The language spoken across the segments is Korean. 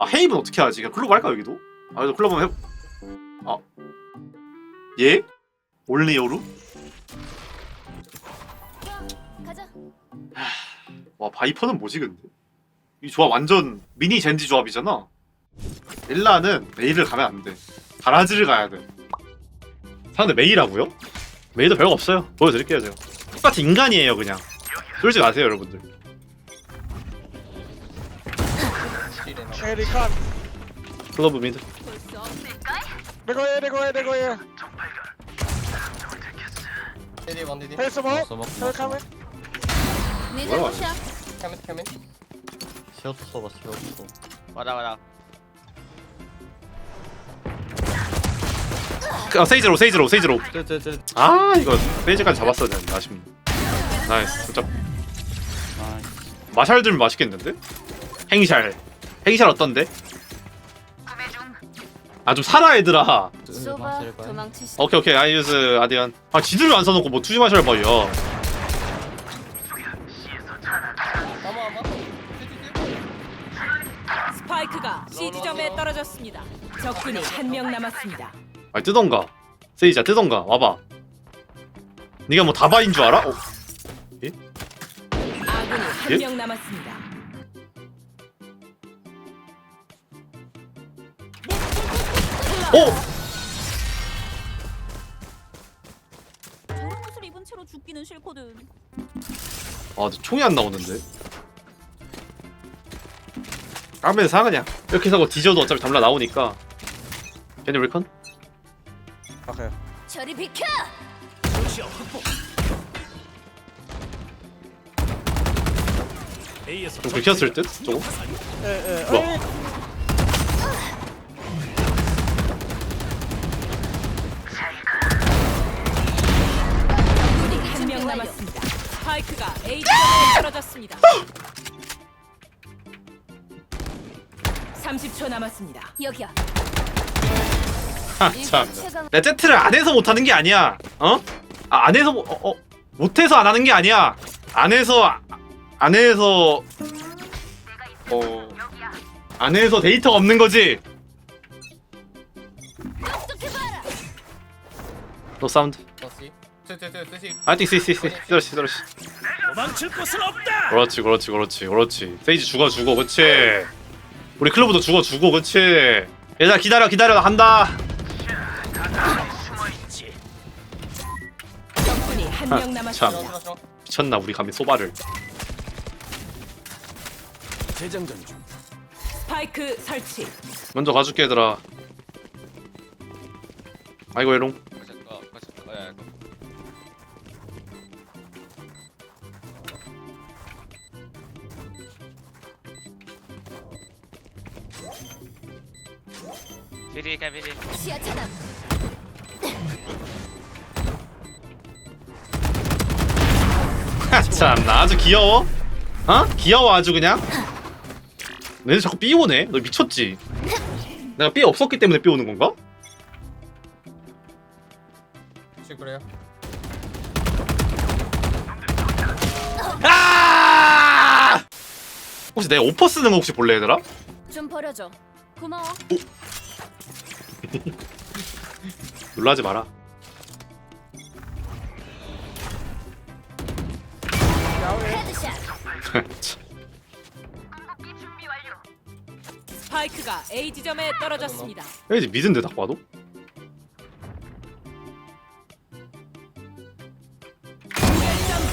아 헤이븐 어떻게 하지? 그냥 클로브 할까 여기도? 아 그래도 클로브 한번 해. 아 예? 올리오루? 가자. 와 바이퍼는 뭐지 근데? 이 조합 완전 미니 젠지 조합이잖아. 엘라는 메이를 가면 안 돼. 가라지를 가야 돼. 사는데 메이라고요? 메이도 별거 없어요. 보여드릴게요 제가. 똑같은 인간이에요 그냥. 솔직히 아세요 여러분들. 에리칸 클로브 미드. 볼수 없을까? 내거해 내거해 내거해 DD one DD. 헬스 뭐? smoke, 헬 smoke, 카메 네 뭐야? come in. Shield slow, shield slow. 와라 와라. 아 세이즈로 세이즈로 세이즈로. 쟤, 쟤, 쟤. 아 이거 세이즈까지 잡았어야 되는데 아쉽네. 나이스. 진짜 나이스. 마샬 들면 맛있겠는데? 행샬. 행샬 어떤데? 아 좀 살아 얘들아. 도망치시. 오케이 오케이 아이유스 아디언. 아 지들을 안 써놓고 뭐 투지 마샬 봐요. 어머 어머. 스파이크가 C 지점에 떨어졌습니다. 적군이 한 명 남았습니다. 아 뜨던가. 세이자 뜨던가 와봐. 네가 뭐 다바인 줄 알아? 어, 아군이 한 예? 명 남았습니다. 어? 저런 옷을 입은 채로 죽기는 싫거든. 아, 너 총이 안 나오는데. 까면 사 그냥. 이렇게 해서 뒤져도 어차피 담라 나오니까. 걔네 윌컨? 오케이 저리 비켜. 좀 긁혔을 듯? 조금? 에에 뭐야? 스파이크가 A 지점에 떨어졌습니다. 30초 남았습니다. 여기야. 아, 참. 내 세트를 안 해서 못하는 게 아니야. 어? 아, 안 해서, 못- 어, 어, 못해서 안 하는 게 아니야. 안 해서, 아- 안 해서, 어, 안 해서 데이터가 없는 거지. 노 사운드. I think C, C, C. 시더시. 도망칠 곳은 없다. 그렇지, 그렇지, 그렇지, 그렇지. 세이지 죽어, 죽어, 그렇지. 우리 클로브도 죽어, 죽어, 그렇지. 얘들아, 기다려, 기다려, 나 간다. 적군이 한 명 참. 남았습니다. 들어 들어. 미쳤나, 우리 감히 소바를. 재장전 중. 스파이크 설치. 먼저 가줄게, 얘들아. 아이고, 에롱. 시야 차단. 하, 참나 아주 귀여워? 어? 귀여워 아주 그냥? 너네 자꾸 삐 오네? 너 미쳤지? 내가 삐 없었기 때문에 삐 오는 건가? 혹시 그래요? 아! 혹시 내가 오퍼 쓰는 거 혹시 볼래 얘들아? 좀 버려줘. 고마워. 놀라지 마라 헤드샷. 스파이크가 A 지점에 떨어졌습니다. 이제 미든데 딱 봐도?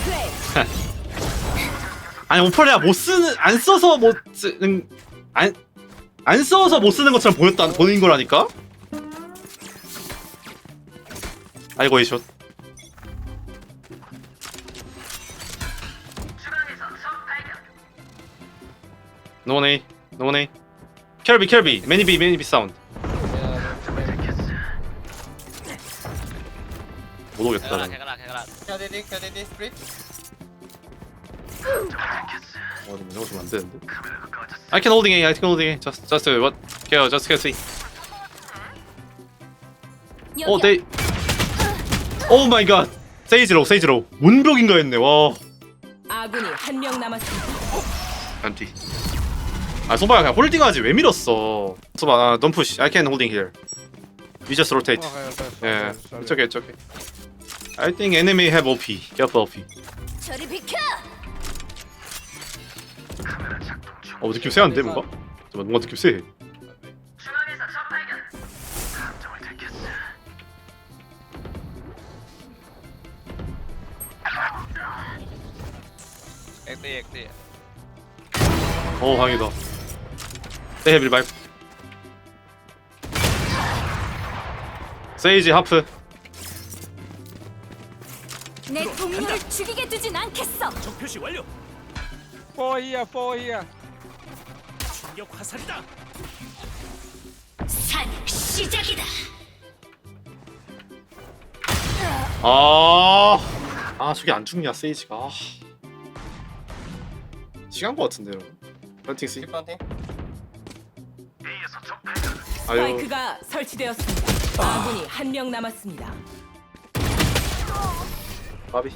플레이. 아니 오퍼레야 못 쓰는 안 써서 못 쓰는 안, 안 써서 못 쓰는 것처럼 보였다 보인 거라니까? 아이고 이숏 노네 노네 켈비 켈비 매니비 매니비 사운드 못 오겠다 야, DD, 야, DD, 스프릿. 어, 이거 좀안 되는데. I can holding A, I can holding A. Just, just uh, what? Go, just get C. 여기야. Oh, they. Oh my god. 세이지로, 세이지로. 문벽인가 했네. 와. 아군이 한 명 남았습니다. 안티. 아 소바야 그냥 홀딩하지 왜 밀었어 소바 아, don't push I can holding here you just rotate it's okay it's okay I think enemy have OP careful OP 저리 비켜. 어 느낌 세한데 뭔가? 뭔가 느낌 세 어 다행이다 have revive 세이지 하프 내 동료를 죽이게 두진 않겠어. 적 표시 완료. four here 충격 화살이다. 산 시작이다. 아, 아 저게 안 죽냐 세이지가 아. 시간 거 같은데요 런팅 씨. 아유. 스파이크가 설치되었습니다. 아군이 한 명 남았습니다. 바비.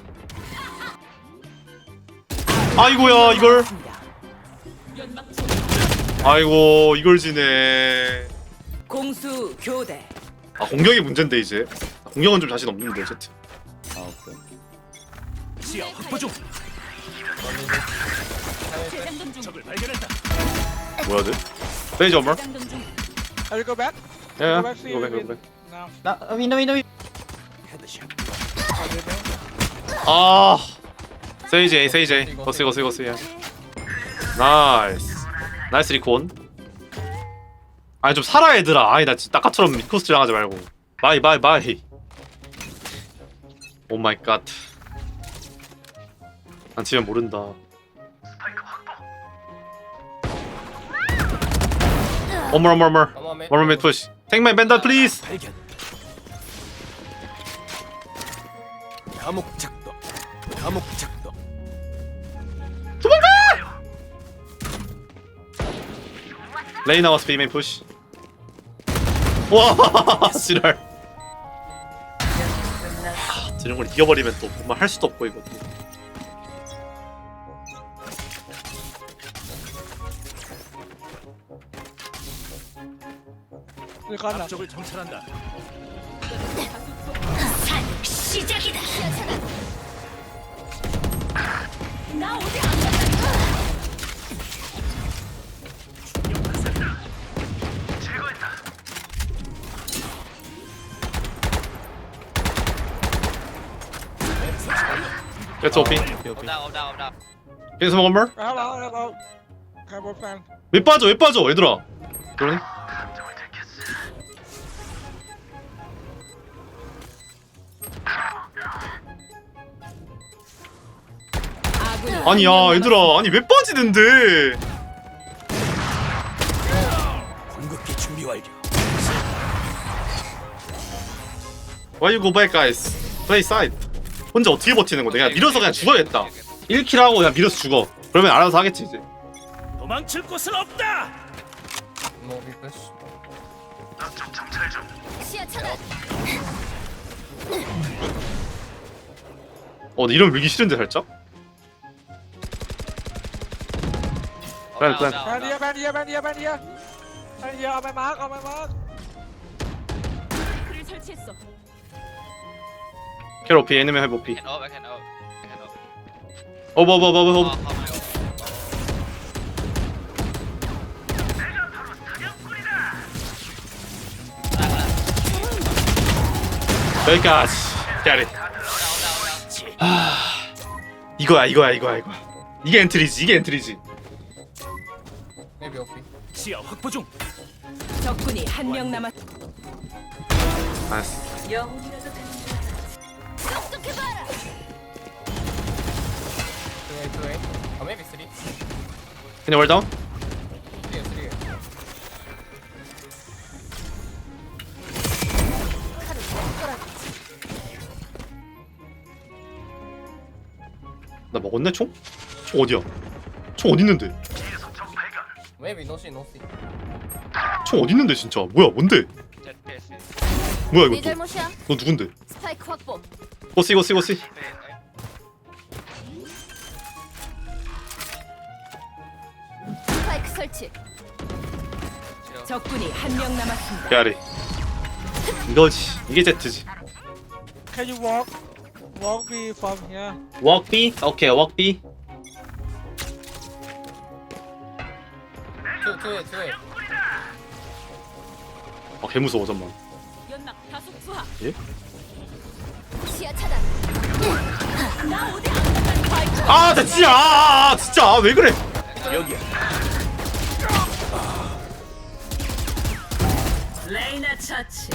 아이고야 이걸. 아이고 이걸 지네. 공수 교대. 아 공격이 문제인데 이제. 아, 공격은 좀 자신 없는데 제트 아 오케이 시야 확보 중. 재장전 중. 뭐야 돼? 세이지 엄마 재장전 중. Are you go back? 예 Go back, see 이거 백 이거. 백 now 나 위너 위너 위 헤드샷. 아 세이지 A 세이지 A 거스 거스 거스 야 나이스 나이스 리콘 아니 좀 살아 얘들아 아니 나 진짜 아까처럼 미코스트랑 하지 말고 바이 바이 바이 오 마이 갓 난 지면 모른다. 어머 맨 One more mid push. Take my bandit, please. 발견. 감옥 작동. 감옥 작동. 레이 나 와스 비메인 push. 와, 지랄. 아, 이런 걸 이겨버리면 또 정말 할 수도 없고 이거. Gonna 앞쪽을 정찰한다. 산 시작이다. 나 어디 안. 오다 오다 오다 Can you one more? hello hello Cabo fan 왜 빠져? 왜 빠져? 얘들아. 그러니? 아니 명야 얘들아. 아니 왜 빠지는데? 궁극기 준비 완료. Why you go back guys? Play side. 혼자 어떻게 버티는 건데? 그냥 밀어서 그냥 죽어야겠다. 1킬 하고 그냥 밀어서 죽어. 그러면 알아서 하겠지 이제. 도망칠 곳은 없다. 차단. 어, 나 이러면 밀기 싫은데 살짝? Mijn maag 그를 설치했어. 캐로피 애니메 해보피. 캔 업, 캔 업, 캔 업. 어버 어버 어버 어, 어버. 어, 어. 여기까지. 캐리. 이거야 이거야 이거야 이거야. 이게 엔트리지 이게 엔트리지. 시야 확보 중. 적군이 한 명 남았. 나이스. 똑똑해봐라. Two A, two A. Or maybe three. 그냥 월 다운. Three, three. 나 먹었네 총? 총 어디야? 총 어디 있는데? Maybe no C. 총 어디 있는데 진짜? 뭐야 뭔데? 뭐야 네 이거 또? 잘못이야. 너 누군데? 스파이크 확보. 고씨 고씨 고씨. 스파이크 설치. 적군이 한 명 남았습니다. 야리 이거지 이게 Z지 Can you walk? Walk me from here. Walk B? 오케이 walk B 투 투에 투에 아 개무서워 잠만 연막 다수 투하. 예? 시야 차단. 나 어디 안 간다는 파이터. 아 진짜 아, 아, 진짜 아, 왜 그래 여기야. 레이나 처치.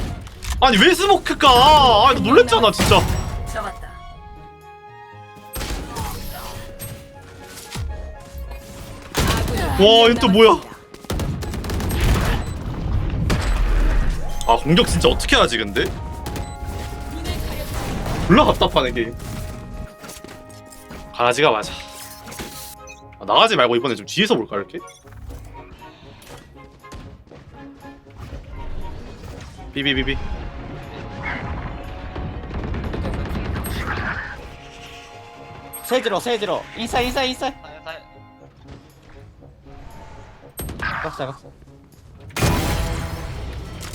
아니 왜 스모크가 아 이거 놀랬잖아 진짜 잡았다. 와, 이거 또 뭐야? 아 공격 진짜 어떻게 하지 근데? 졸라 답답하네 게임. 가라지가 맞아. 아, 나가지 말고 이번에 좀 뒤에서 볼까 이렇게? 비비비비. 세즈로 세즈로 인사 인사 인사 박사 박사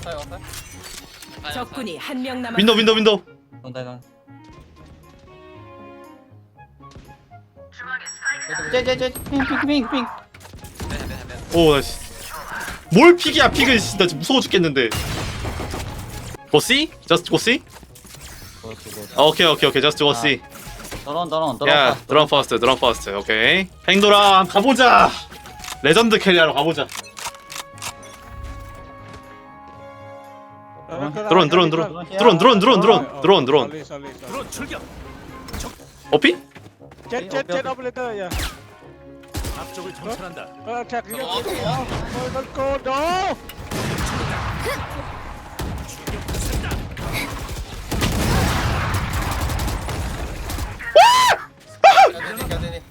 왔어 적군이 한 명 남았습니다. 윈도우 윈도우 윈도우. 온다 나 그래도 쟤쟤쟤 핑핑핑핑 오 나이스. 뭘 픽이야 픽은 씨, 나 지금 무서워 죽겠는데? Just go C? 아, 오케이 오케이 오케이. Just go C 너런 너런 너런 야 드럼 퍼스트 드럼 퍼스트. 오케이. 팽돌아 가보자. 레전드 캐리하러 가보자 드론 드론 드론 드론 드론 드론 드론 드론 드론 Sorry, sorry, sorry. 드론 출격. 어피? Jet, jet, jet operator, yeah. 앞쪽을 정찰한다. Uh, attack. Oh, oh, go, no! 야대디 야대디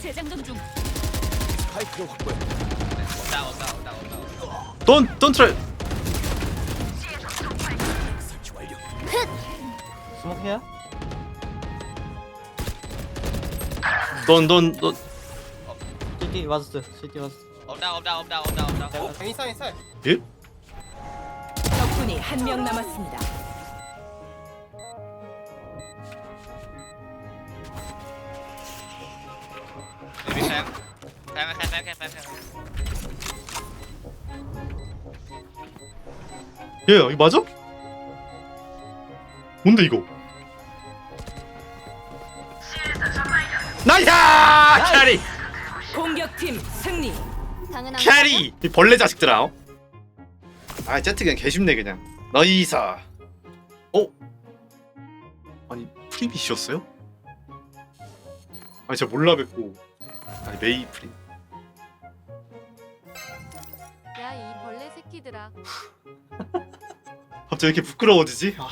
재장전 중. 파이크를 확보해. Don't don't try 스모키야? 넌넌넌 CT 왔어. CT 왔어. 없다 없다 없다 없다 없다 어? 어. 인사 인사 예? 적군이 한 명 남았습니다. 여기 예, 이거 맞아? 뭔데 이거? 나이스! 캐리! 공격팀 승리. 당연한 캐리! 이 벌레 자식들아 어? 아 제트 그냥 개쉽네 그냥 나이사 어? 아니 프리빗이었어요? 아니 제가 몰라 뵙고 아니 메이 프리 야이 벌레 새끼들아. 갑자기 이렇게 부끄러워지지? 아